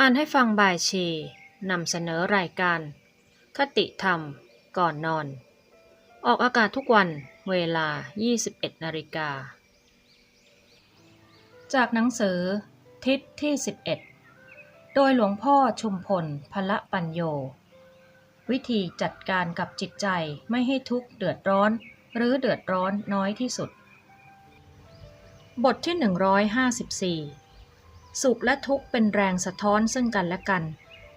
อ่านให้ฟังบายชีนำเสนอรายการ คติธรรม ก่อนนอน ออกอากาศทุกวันเวลา 21นาฬิกา จากหนังสือ ทิศที่ 11 โดยหลวงพ่อชุมพลพละปัญโย วิธีจัดการกับจิตใจไม่ให้ทุกข์เดือดร้อน หรือเดือดร้อนน้อยที่สุด บทที่ 154 สุขและทุกข์เป็นแรงสะท้อนซึ่งกันและกัน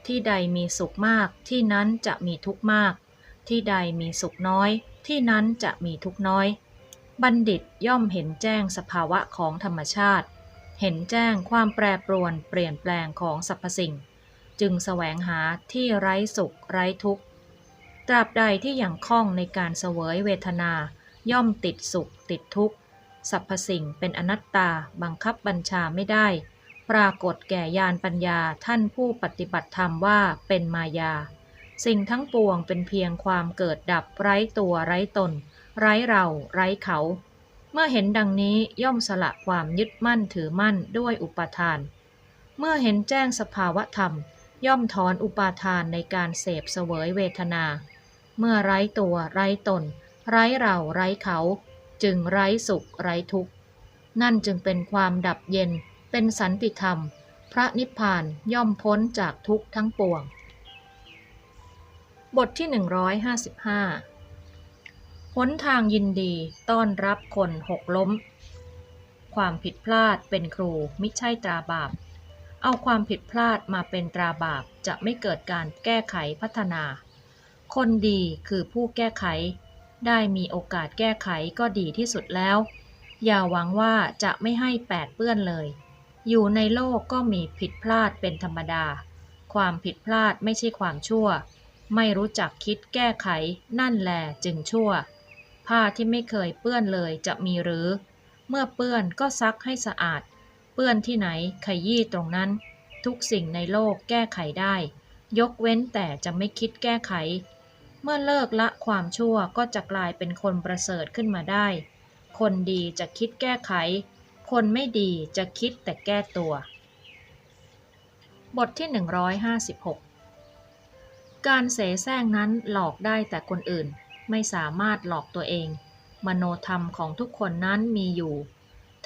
ที่ใดมีสุขมากที่นั้นจะมีทุกข์มาก ที่ใดมีสุขน้อย ที่นั้นจะมีทุกข์น้อย บัณฑิตย่อมเห็นแจ้งสภาวะของธรรมชาติ เห็นแจ้งความแปรปรวนเปลี่ยนแปลงของสรรพสิ่ง จึงแสวงหาที่ไร้สุขไร้ทุกข์ ตราบใดที่ยังคล่องในการเสวยเวทนา ย่อมติดสุขติดทุกข์สรรพสิ่งเป็นอนัตตาบังคับบัญชาไม่ได้ ปรากฏแก่ญาณปัญญาท่านผู้ปฏิบัติธรรมว่าเป็นมายา สิ่งทั้งปวงเป็นเพียงความเกิดดับไร้ตัวไร้ตน ไร้เราไร้เขา เมื่อเห็นดังนี้ย่อมสละความยึดมั่นถือมั่นด้วยอุปาทาน เมื่อเห็นแจ้งสภาวะธรรม ย่อมถอนอุปาทานในการเสพเสวยเวทนา เมื่อไร้ตัวไร้ตน ไร้เราไร้เขา จึงไร้สุขไร้ทุกข์นั่นจึงเป็นความดับเย็น เป็นสันติธรรม พระนิพพานย่อมพ้นจากทุกข์ทั้งปวง บทที่ 155หนทางยินดีต้อนรับคนหกล้ม ความผิดพลาดเป็นครูมิใช่ตราบาป เอาความผิดพลาดมาเป็นตราบาปจะไม่เกิดการแก้ไขพัฒนา คนดีคือผู้แก้ไข ได้มีโอกาสแก้ไขก็ดีที่สุดแล้วอย่าหวังว่าจะไม่ให้แปดเปื้อนเลย อยู่ในโลกก็มีผิดพลาดเป็นธรรมดา ความผิดพลาดไม่ใช่ความชั่ว ไม่รู้จักคิดแก้ไข นั่นแหลจึงชั่ว ผ้าที่ไม่เคยเปื้อนเลยจะมีหรือ เมื่อเปื้อนก็ซักให้สะอาด เปื้อนที่ไหนขยี้ตรงนั้น ทุกสิ่งในโลกแก้ไขได้ ยกเว้นแต่จะไม่คิดแก้ไข เมื่อเลิกละความชั่วก็จะกลายเป็นคนประเสริฐขึ้นมาได้ คนดีจะคิดแก้ไข คนไม่ดีจะคิดแต่แก้ตัว บทที่ 156 การเสแสร้งนั้นหลอกได้แต่คนอื่นไม่สามารถหลอกตัวเอง มโนธรรมของทุกคนนั้นมีอยู่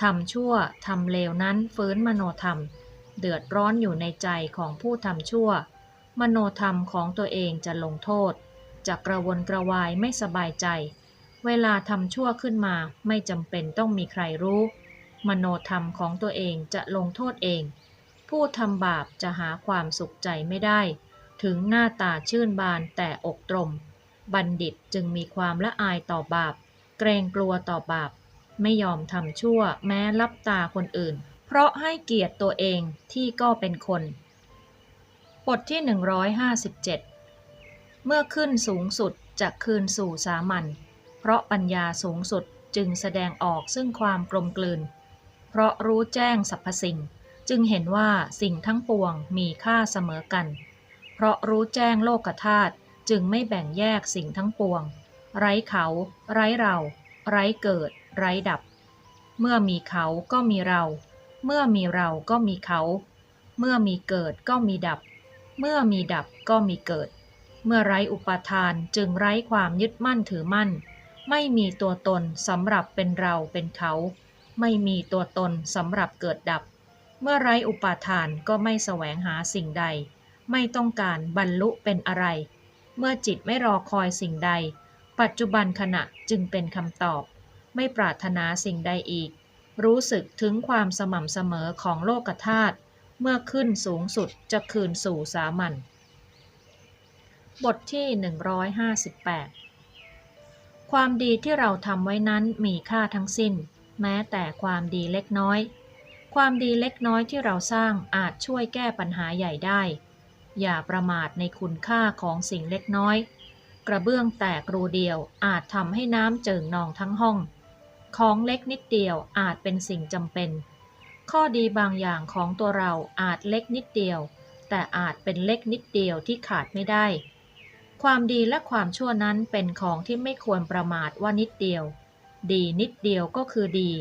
ทำชั่วทำเลวนั้นฟื้นมโนธรรม เดือดร้อนอยู่ในใจของผู้ทำชั่ว มโนธรรมของตัวเองจะลงโทษจะกระวนกระวายไม่สบายใจ เวลาทำชั่วขึ้นมาไม่จำเป็นต้องมีใครรู้ มโนธรรมของตัวเองจะลงโทษเอง ผู้ทำบาปจะหาความสุขใจไม่ได้ ถึงหน้าตาชื่นบานแต่อกตรม บัณฑิตจึงมีความละอายต่อบาป เกรงกลัวต่อบาป ไม่ยอมทำชั่วแม้ลับตาคนอื่น เพราะให้เกียรติตัวเองที่ก็เป็นคนบทที่ 157 เมื่อขึ้นสูงสุดจะคืนสู่สามัญ เพราะปัญญาสูงสุดจึงแสดงออกซึ่งความกลมกลืน เพราะรู้แจ้งสรรพสิ่ง จึงเห็นว่าสิ่งทั้งปวงมีค่าเสมอกัน เพราะรู้แจ้งโลกธาตุจึงไม่แบ่งแยกสิ่งทั้งปวง ไร้เขา ไร้เรา ไร้เกิด ไร้ดับ เมื่อมีเขาก็มีเรา เมื่อมีเราก็มีเขา เมื่อมีเกิดก็มีดับ เมื่อมีดับก็มีเกิด เมื่อไร้อุปาทานจึงไร้ความยึดมั่นถือมั่น ไม่มีตัวตนสำหรับเป็นเราเป็นเขา ไม่มีตัวตนสำหรับเกิดดับ เมื่อไรอุปาทานก็ไม่แสวงหาสิ่งใด ไม่ต้องการบรรลุเป็นอะไร เมื่อจิตไม่รอคอยสิ่งใด ปัจจุบันขณะจึงเป็นคำตอบ ไม่ปรารถนาสิ่งใดอีก รู้สึกถึงความสม่ำเสมอของโลกธาตุเมื่อขึ้นสูงสุดจะคืนสู่สามัญบทที่ 158 ความดีที่เราทำไว้นั้นมีค่าทั้งสิ้น แม้แต่ความดีเล็กน้อย ความดีเล็กน้อยที่เราสร้างอาจช่วยแก้ปัญหาใหญ่ได้ อย่าประมาทในคุณค่าของสิ่งเล็กน้อย กระเบื้องแตกรูเดียวอาจทำให้น้ำเจิ่งนองทั้งห้อง ของเล็กนิดเดียวอาจเป็นสิ่งจำเป็น ข้อดีบางอย่างของตัวเราอาจเล็กนิดเดียว แต่อาจเป็นเล็กนิดเดียวที่ขาดไม่ได้ความดีและความชั่วนั้นเป็นของที่ไม่ควรประมาทว่านิดเดียว ดีนิดเดียวก็คือดี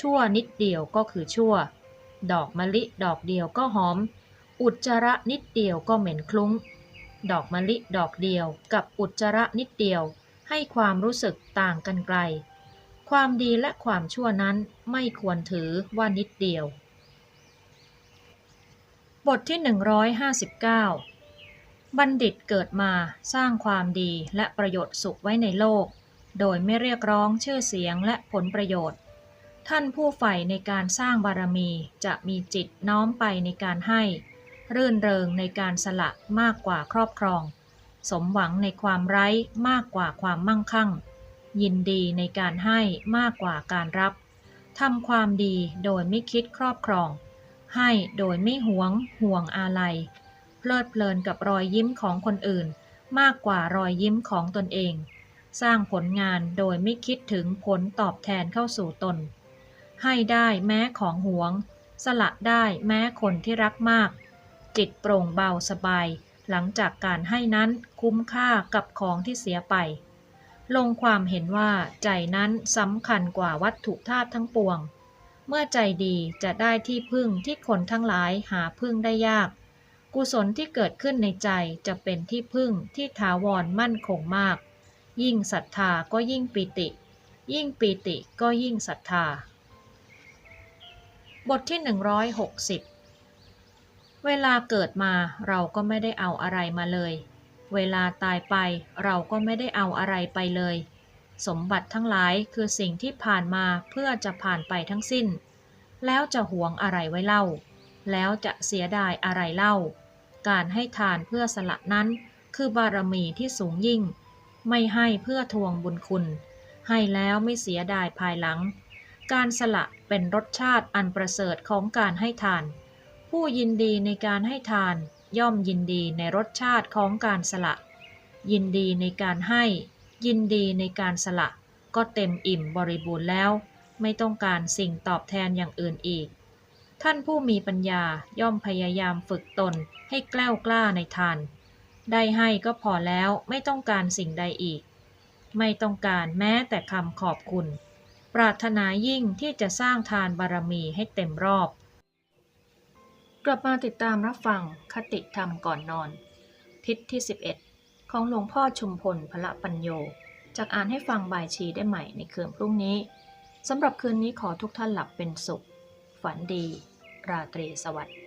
ชั่วนิดเดียวก็คือชั่ว ดอกมะลิดอกเดียวก็หอม อุจจาระนิดเดียวก็เหม็นคลุ้ง ดอกมะลิดอกเดียวกับอุจจาระนิดเดียว ให้ความรู้สึกต่างกันไกล ความดีและความชั่วนั้นไม่ควรถือว่านิดเดียว บทที่ 159 บัณฑิตเกิดมาสร้างความดีและประโยชน์สุขไว้ในโลก โดยไม่เรียกร้องชื่อเสียงและผลประโยชน์ ท่านผู้ใฝ่ในการสร้างบารมีจะมีจิตน้อมไปในการให้ รื่นเริงในการสละมากกว่าครอบครอง สมหวังในความไร้มากกว่าความมั่งคั่ง ยินดีในการให้มากกว่าการรับทำความดีโดยไม่คิดครอบครอง ให้โดยไม่หวงห่วงอาลัยเพลิดเพลินกับรอยยิ้มของคนอื่น มากกว่ารอยยิ้มของตนเอง สร้างผลงานโดยไม่คิดถึงผลตอบแทนเข้าสู่ตน ให้ได้แม้ของหวง สละได้แม้คนที่รักมาก จิตโปร่งเบาสบาย หลังจากการให้นั้นคุ้มค่ากับของที่เสียไป ลงความเห็นว่าใจนั้นสำคัญกว่าวัตถุธาตุทั้งปวง เมื่อใจดีจะได้ที่พึ่งที่คนทั้งหลายหาพึ่งได้ยาก กุศลที่เกิดขึ้นในใจจะเป็นที่พึ่งที่ถาวรมั่นคงมาก ยิ่งศรัทธาก็ยิ่งปีติ ยิ่งปีติก็ยิ่งศรัทธา บทที่ 160 เวลาเกิดมาเราก็ไม่ได้เอาอะไรมาเลย เวลาตายไปเราก็ไม่ได้เอาอะไรไปเลย สมบัติทั้งหลายคือสิ่งที่ผ่านมาเพื่อจะผ่านไปทั้งสิ้น แล้วจะหวงอะไรไว้เล่า แล้วจะเสียดายอะไรเล่า การให้ทานเพื่อสละนั้นคือบารมีที่สูงยิ่ง ไม่ให้เพื่อทวงบุญคุณ ให้แล้วไม่เสียดายภายหลัง การสละเป็นรสชาติอันประเสริฐของการให้ทาน ผู้ยินดีในการให้ทานย่อมยินดีในรสชาติของการสละ ยินดีในการให้ ยินดีในการสละ ก็เต็มอิ่มบริบูรณ์แล้ว ไม่ต้องการสิ่งตอบแทนอย่างอื่นอีก ท่านผู้มีปัญญาย่อมพยายามฝึกตนให้แกล้วกล้าในทาน ได้ให้ก็พอแล้วไม่ต้องการสิ่งใดอีก ไม่ต้องการแม้แต่คำขอบคุณ ปรารถนายิ่งที่จะสร้างทานบารมีให้เต็มรอบ กลับมาติดตามรับฟังคติธรรมก่อนนอน ทิศที่ 11 ของหลวงพ่อชุมพลพละปัญโยจากอ่านให้ฟังบายชีได้ใหม่ในคืนพรุ่งนี้สำหรับคืนนี้ขอทุกท่านหลับเป็นสุข ฝันดี ราตรีสวัสดิ์